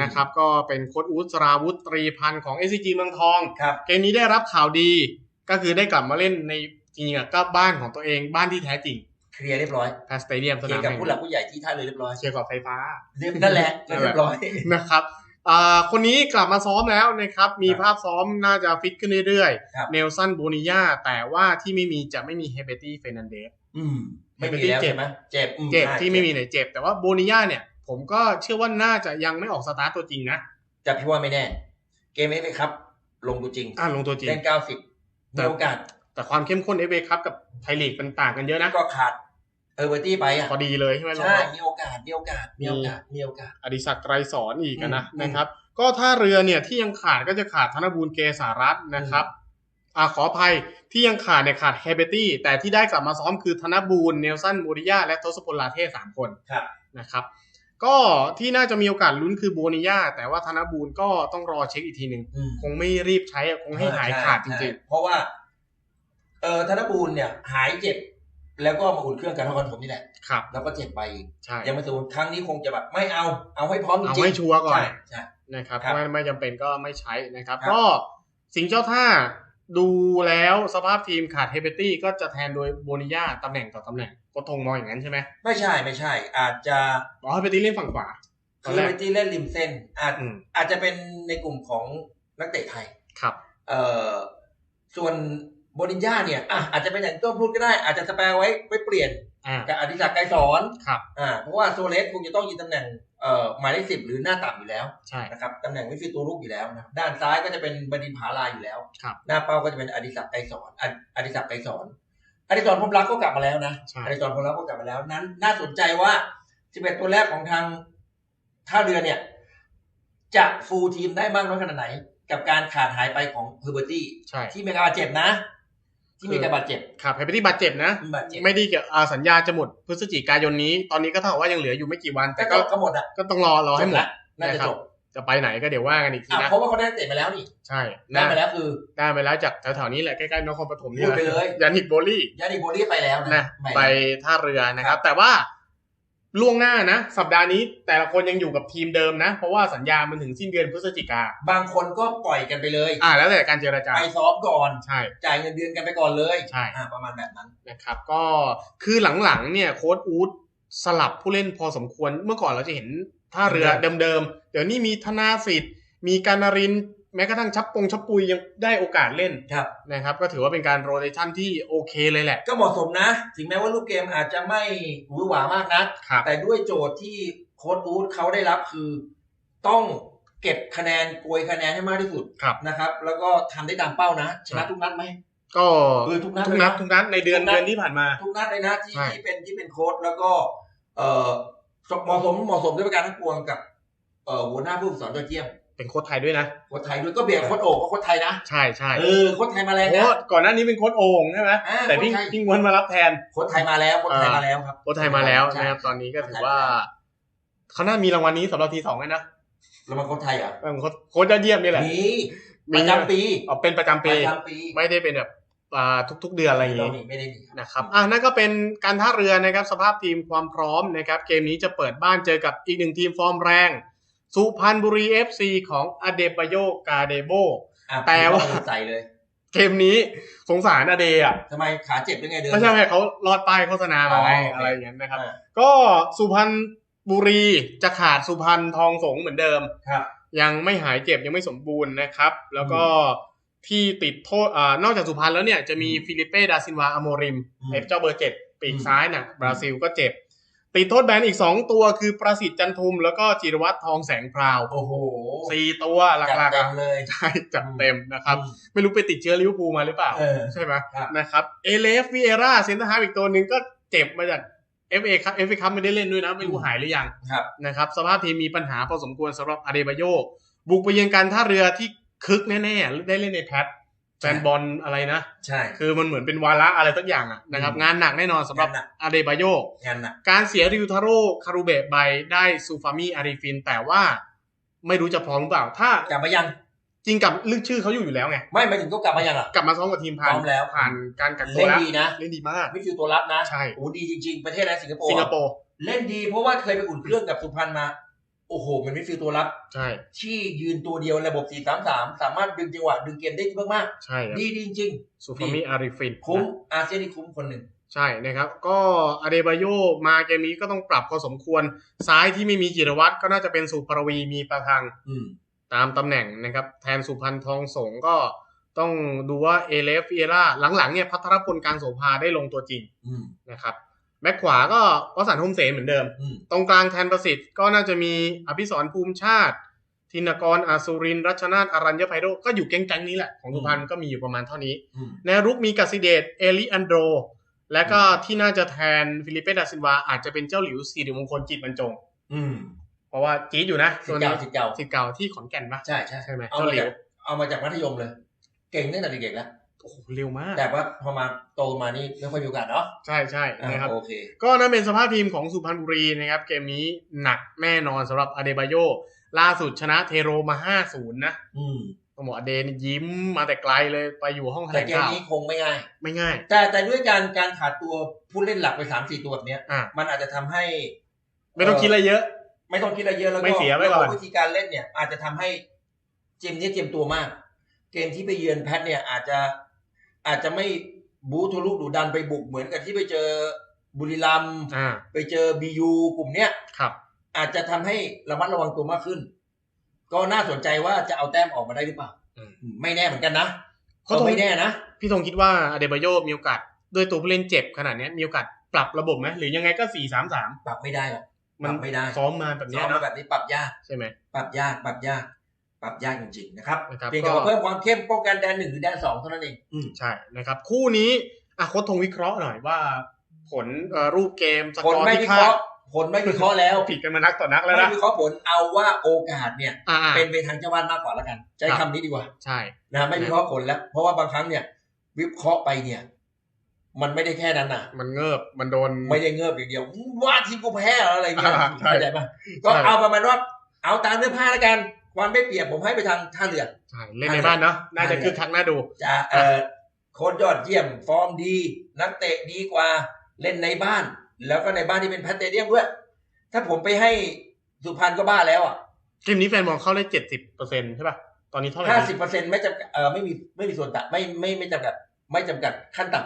นะครับก็เป็นโค้ดอูดสราวุธตรีพันธ์ของ SCG เมืองทองครับเกมนี้ได้รับข่าวดีก็คือได้กลับมาเล่นในจริงๆอะก็บ้านของตัวเองบ้านที่แท้จริงเคลียร์เรียบร้อยแพสเตเดียมสเคลียนามร์กับแห่งผู้หลักผู้ใหญ่ที่ท่าเรือเรียบร้อยเชียร์กับไฟฟ้าเรียบนั่นแหละเรียบร้อยนะครับอ่าคนนี้กลับมาซ้อมแล้วนะครับ มีครับภาพซ้อมน่าจะฟิตขึ้นเรื่อยครับๆเนลสันโบนิยาแต่ว่าที่ไม่มีจะไม่มีเฮเบตี้เฟรนันเดสอืมไม่มีแล้วเจ็บใช่ไหมเจ็บอืเจ็บใช่ที่ไม่มีไหนเจ็บ แต่ว่าโบนิยาเนี่ย ผมก็เชื่อว่าน่าจะยังไม่ออกสตาร์ตตัวจริงนะแต่พี่ว่าไม่แน่ เกมเอฟเอครับ ลงตัวจริงอ่าลงตัวจริงเล่นเก้าสิบแต่มีโอกาส แต่ความเข้มข้นเอฟเอคัพกับไทยลีกมันต่างกันเยอะนะก็ขาดเออร์เบอร์ตี้ไปอะพอดีเลยใช่ไหมลงใช่มามีโอกาสมีโอกาสมีโอกาสมีโอกาสอดิศักดิ์ไกรสอนอีกอะนะอืมนะครับ ก็ถ้าเรือเนี่ยที่ยังขาดก็จะขาดธนบูลเกษารัตน์นะครับอ่าขออภัยที่ยังขาดเนี่ยขาดเฮเบตี้แต่ที่ได้กลับมาซ้อมคือธนบูลเนลสันโมริยาและทศพลลาเทศสามคนครับนะครับ ก็ที่น่าจะมีโอกาสลุ้นคือโบนิยาแต่ว่าธนบูลก็ต้องรอเช็คอีกทีหนึ่งอืมคงไม่รีบใช้อะคงให้หายขาดจใช่ริงเพราะว่า เออธนบูลเนี่ย หายเจ็บ แล้วก็มาอุ่นเครื่องกันทครปฐมนี่แหละๆครับแล้วก็เจ็บไปอีกใช่ยังไม่สมบูรณ์ครั้งนี้คงจะแบบไม่เอาเอาให้พร้อมจริงเอาให้ชัวร์ก่อนใช่ใช่นะครับครับไม่ไม่จำเป็นก็ไม่ใช้นะครับครับก็สิงห์เจ้าท่าดูแล้วสภาพทีมขาดเฮเบตี้ก็จะแทนโดยโบนิยาตำแหน่งต่อตำแหน่ง ก็ทงมองอย่างนั้นใช่ไหมไม่ใช่ไม่ใช่ อาจจะอ๋อเฮเบตี้เล่นฝั่งขวาตอคืนอแรกไปที่เล่นริมเส้น อาจอืมอาจจะเป็นในกลุ่มของนักเตะไทยครับ เอ่อส่วนโบนินญาเนี่ยอะอาจจะเป็นอย่างต้นพูดก็ได้ อาจจะสแปรไว้ไว้เปลี่ยนอ่ากับอดิศักดิ์ไกรสอนครับอ่าเพราะว่าโซเลสคงจะต้องยืนตำแหน่งเอ่อหมายเลขสิบหรือหน้าต่ำอยู่แล้วใช่นะครับตำแหน่งวิฟิตัวลูกอยู่แล้วนะด้านซ้ายก็จะเป็นบดินผาลาอยู่แล้วครับหน้าเป้าก็จะเป็นอดิศักดิ์ไกรสอนออดิศักดิ์ไกรสอน อดิศรพรหมรักก็กลับมาแล้วนะใช่อดิศรพรหมรักก็กลับมาแล้ว นั้น น่าสนใจว่า 11 ตัวแรกของทางท่าเรือเนี่ย จะฟูลทีมได้มากน้อยขนาดไหน กับการขาดหายไปของเฮอร์เบอร์ตี้ใช่ที่มีการบาดเจ็บนะ ที่มีการบาดเจ็บครับเฮเบตี้บาดเจ็บนะบาดเจ็บไม่ได้เกี่ยวอ่าสัญญาจะหมดพฤศจิกายนนี้ ตอนนี้ก็เท่ากับว่ายังเหลืออยู่ไม่กี่วัน แต่แต่ก็ก็ก็หมดอะก็ต้องรอรอให้หมจดบละน่าจะนะครับจบ จะไปไหนก็เดี๋ยวว่ากันอีกทีอะนะ เพราะว่าเขาได้นักเตะมาแล้วนี่ ใช่ ได้นะมาแล้วคือ ได้ไปแล้วจากแถวๆนี้แหละใกล้ๆนครปฐมนี่พูดแหไปละเลยยานิกโบลี่ยานิโบลี่ไปแล้วนะนะใหม่ไปท่าเรือนะครับ แต่ว่าล่วงหน้านะ สัปดาห์นี้แต่ละคนยังอยู่กับทีมเดิมนะ เพราะว่าสัญญามันถึงสิ้นเดือนพฤศจิกา บางคนก็ปล่อยกันไปเลย อ่า แล้วแต่การเจรจา ไปซ้อมก่อนใช่จ่ายเงินเดือนกันไปก่อนเลยใช่อ่าประมาณแบบนั้นนะครับ ก็คือหลังๆเนี่ยโค้ดอูดสลับผู้เล่นพอสมควรเมื่อก่อนเราจะเห็น ท่าเรือเดิมๆเดี๋ยวนี้มีธนาสิทธิ์ มีการนารินทร์แม้กระทั่งชับปงชับปุยยังได้โอกาสเล่นครับนะครับ ก็ถือว่าเป็นการโรเตชันที่โอเคเลยแหละ ก็เหมาะสมนะ ถึงแม้ว่าลูกเกมอาจจะไม่หวือหวามากนักครับแต่ด้วยโจทย์ที่โค้ดอูดเขาได้รับคือ ต้องเก็บคะแนนโกยคะแนนให้มากที่สุดครับนะครับ แล้วก็ทำได้ตามเป้านะ ชนะทุกนัดไหมก็เออทุกนัดทุกเลยนัดนะทุกนัดในเดือนทุกนัดเดือนที่ผ่านมา ทุกนัดเลยนะที่ใช่ที่เป็นที่เป็นโค้ดแล้วก็ เอ่อ เหมาะสมเหมาะสมด้วยประการทั้งปวงกับเอ่อหัวหน้าผู้ฝึกสอนยอดเยี่ยมเป็นโค้ชไทยด้วยนะโค้ดไทยด้วยก็เบียดโค้ดโอ่งก็โค้ดไทยนะใช่ใช่เออโค้ดไทยมาแรงโอ้นะก่อนหน้านี้เป็นโค้ชโอ่งใช่ไหมอ่าแต่พี่โค้ชไทยพี่งวนมารับแทนโค้ดไทยมาแล้วโค้ดไทยอ่ามมาแล้วครับโค้ชไทยมาแล้วใช่นะครับตอนนี้ก็ถือว่าเขาน่ามีรางวัลนี้สำหรับทีสองเลยนะแล้วมันโค้ดไทยเหรอะเออโค้ชโค้ชยอดเยี่ยมนี่แหละมีประจำปีอ๋อเป็นประจำปปีระจำปีไม่ได้เป็นแบบอ่า ทุกๆเดือนอะไรอย่างไม่งี้มีไม่ได้มีครับนะครับอะนั่นก็เป็นการท่าเรือนะครับสภาพทีมความพร้อมนะครับเกมนี้จะเปิดบ้านเจอกับอีกหนึ่งทีมฟอร์มแรง สุพรรณบุรี FC ของอเดบโยกาเดโบอะแต่ว่าใส่เลยเกมนี้สงสารอเดอะทำไมขาเจ็บหรือไงเดินไม่ใช่ไม่เขาลอดป้ายโฆษณามาไงอ๋อโอเคอะไรอย่างนั้นนะครับอ่าก็สุพรรณบุรีจะขาดสุพรรณทองสงเหมือนเดิมครับยังไม่หายเจ็บยังไม่สมบูรณ์นะครับ แล้วก็ ที่ติดโทษอ่านอกจากสุพรรณแล้วเนี่ยจะมีฟิลิเป้ดาซินวาอโมริมอืมเอฟเจ้าเบอร์เจ็ดปีกอืมซ้ายน่ะบราซิลก็เจ็บ ติดโทษแบนอีก 2 ตัวคือประสิทธิ์จันทุม แล้วก็จิรวัตรทองแสงพราว โอ้โหสี่ตัวหจัดลักๆเต็อะมเลยใช่จัดเต็มนะครับอืมไม่รู้ไปติดเชื้อลิเวอร์พูลมาหรือเปล่าเออใช่ไหมครับนะครับเอเลฟวีเอราเซนเตอร์ฮาร์ฟอีกตัวหนึ่งก็เจ็บมาจากเอฟเอครับเอฟเอคัพไม่ได้เล่นด้วยนะ ไม่รู้หายหรือยังครับนะครับ สภาพทีมมีปัญหาพอสมควรสำหรับอาเดบาโยบุกไปเยือนการท่าเรือที่ คึกแน่ๆได้เล่นในแพทแฟนบอลอะไรนะ ใช่ คือมันเหมือนเป็นวาระอะไรสักอย่างอะนะครับอืมงานหนักแน่นอนสำหรับงานหนักอาเดบาโยงานหนักการเสียริวทาโร่คารูเบะไปได้ซูฟามิอาริฟิน แต่ว่าไม่รู้จะพร้อมหรือเปล่า ถ้ากลับมายังจริงกับลึกชื่อเขาอยู่อยู่แล้วไง ไม่หมายถึงก็กลับมายังอะกลับมาซ้อมกับทีมผ่านพร้อมแล้วผ่านการกักตัเล่วนแล้วดีนะเล่นดีมากไม่คือตัวรับนะใช่โอ้ดีจริง ๆ ประเทศอะไรสิงคโปร์สิงคโปร์เล่นดีเพราะว่าเคยไปอุ่นเครื่องกับสุพรรณมา โอ้โห มันไม่ฟิลตัวรับ ใช่ ที่ยืนตัวเดียวระบบ 4-3-3 สามารถดึงจังหวะดึงเกมได้ดีมากใช่ครับๆดีดีจริงซูฟามิอาริฟินๆคุ้มนะอาเซียนนี่คุ้มคนหนึ่ง ใช่นะครับ ก็อเดบาโยมาเกมนี้ก็ต้องปรับพอสมควร ซ้ายที่ไม่มีจิรวัตรก็น่าจะเป็นสุภรวีมีประทังอืมตามตำแหน่งนะครับ แทนสุพันธ์ทองสงก็ต้องดูว่าเอเลฟเอราหลังๆเนี่ยพัทรพลกลางโสภาได้ลงตัวจริงอืมนะครับ แบ็คขวาก็วสันต์โฮมเสนเหมือนเดิมอืมตรงกลางแทนประสิทธิ์ก็น่าจะมีอภิสรภูมิชาติธินกรอาสุรินทร์รัชนาทอารัญญไพโรจน์ก็อยู่แก๊งๆนี้แหละ ของสุพรรณก็มีอยู่ประมาณเท่านี้อืมในรุกมีกัสซิเดตเอลิอันโดรและก็ที่น่าจะแทนฟิลิปเปดาซินวา อาจจะเป็นเจ้าหลิวสิริมงคลจิตบรรจงอืมเพราะว่าจี๊ดอยู่นะสิตัทวธิ์นี้เก่าสิทธิ์เก่าสิทธิ์เก่าที่ขอนแก่นปะใช่ใช่ใช่ไหมเอาเจ้ามาหลิจาวกเอามาจากมัธยมเลย เก่งตั้งแต่เด็กๆแล้ว โอ้โหเร็วมาก แต่ว่าพอมาโตมานี่ไม่ค่อยมีโอกาสเนาะใช่ใช่อ่านะครับโอเคก็นั่นเป็นสภาพทีมของสุพรรณบุรีนะครับ เกมนี้หนักแน่นอนสำหรับอเดบาโยล่าสุดชนะเทโรมา5-0นะอืมต้องบอกอเดนยิ้มมาแต่ไกลเลยไปอยู่ห้องแถลแต่งเกมข่าวนี้คงไม่ง่าย ไม่ง่าย แต่แต่ด้วยการการขาดตัวผู้เล่นหลักไปสามสี่ตัวแบบเนี้ยอะมันอาจจะทำให้ ไม่ต้องคิดอะไรเยอะ ไม่ต้องคิดอะไรเยอะแล้วก็ไม่เสียไว้ก่อนระบบวิธีการเล่นเนี่ย อาจจะทำให้เกมนี้เตรียมตัวมาก เกมที่ไปเยือนแพทเนี่ยอาจจะ อาจจะไม่บูทะลุดุดันไปบุกเหมือนกับที่ไปเจอบุรีรัมย์อ่าไปเจอบียูกลุ่มเนี้ยครับ อาจจะทำให้ระมัดระวังตัวมากขึ้น ก็น่าสนใจว่าจะเอาแต้มออกมาได้หรือเปล่าอืมไม่แน่เหมือนกันนะเขาก็ต้องไม่แน่นะพี่ธงคิดว่าอเดบาโยมีโอกาสด้วยตัวผู้เล่นเจ็บขนาดเนี้ยมีโอกาสปรับระบบไหมหรือยังไงก็สี่สามสามปรับไม่ได้หรอกมันปรับไม่ได้ซ้อมมาแบบซ้เนี้อยมเนมาอะแบบนี้ปรับยากใช่ไหมปรับยากปรับยาก ปรับยากจริงๆนะครับนะครับเพียงแต่ก็ว่าเพิ่มความเข้มป้องกันแดนหนึ่งหรือแดนสองเท่านั้นเองอืมใช่นะครับ คู่นี้อะโค้ชธงวิเคราะห์หน่อยว่า ผลเอ่อรูปเกมสผกลอร์ไม่ที่วิคาเคราะดห์ผลไม่วิเคราะห์แล้วผิดกันมานักต่อนักแล้วไม่นะวิเคราะห์ผลเอาว่าโอกาสเนี่ยอ่าๆเป็นไปทางเจ้าบ้านมากกว่าแล้วกัน ใช้ครับคำนี้ดีกว่า ใช่นะไม่วิเคราะห์ผลแล้ว เพราะว่าบางครั้งเนี่ย วิเคราะห์ไปเนี่ย มันไม่ได้แค่นั้นน่ะ มันเงิบมันโดนไม่ได้เงิบอย่างเดียวว่าทีมกูแพ้เหรออะไรเงี้ยอ่าใช่เข้าใจปะก็ใช่เอาประมาณว่าเอาตามเนื้อผ้าแล้วกัน ความไม่เปรียบผมให้ไปทางท่าเรือใช่เล่นในบ้านเนาะน่าจะคึกคักน่าดูจะเอ่อโค้ชยอดเยี่ยมฟอร์มดี นักเตะดีกว่าเล่นในบ้าน แล้วก็ในบ้านที่เป็นแพทเตเดียมด้วย ถ้าผมไปให้สุพรรณก็บ้าแล้วอะเกมนี้แฟนบอลเข้าได้เจ็ดสิบเปอร์เซ็นต์ใช่ป่ะตอนนี้เท่าไหร่ห้าสิบเปอร์เซ็นต์ไม่จำกัดเอ่อไม่มีไม่มีส่วนต่างไม่ไม่ไม่จำกัด ไม่จำกัดขั้นต่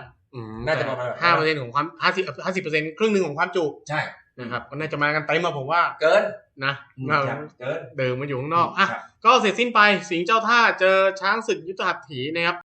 น่าจะประมาณแบบนั้นห้าเปอร์เซ็นต์ของความห้าสิบห้าสิบเปอร์เซ็นต์ครึ่งหนึ่งของความจุำใช่นะครับก็น่าจะมากันเต็มมาผมว่าเกิน นะอืมเราครับเกินเดิมมาอยู่ข้างนอกอะครับก็เสร็จสิ้นไปสิงห์เจ้าท่าเจอช้างศึกยุทธหัตถีนะครับ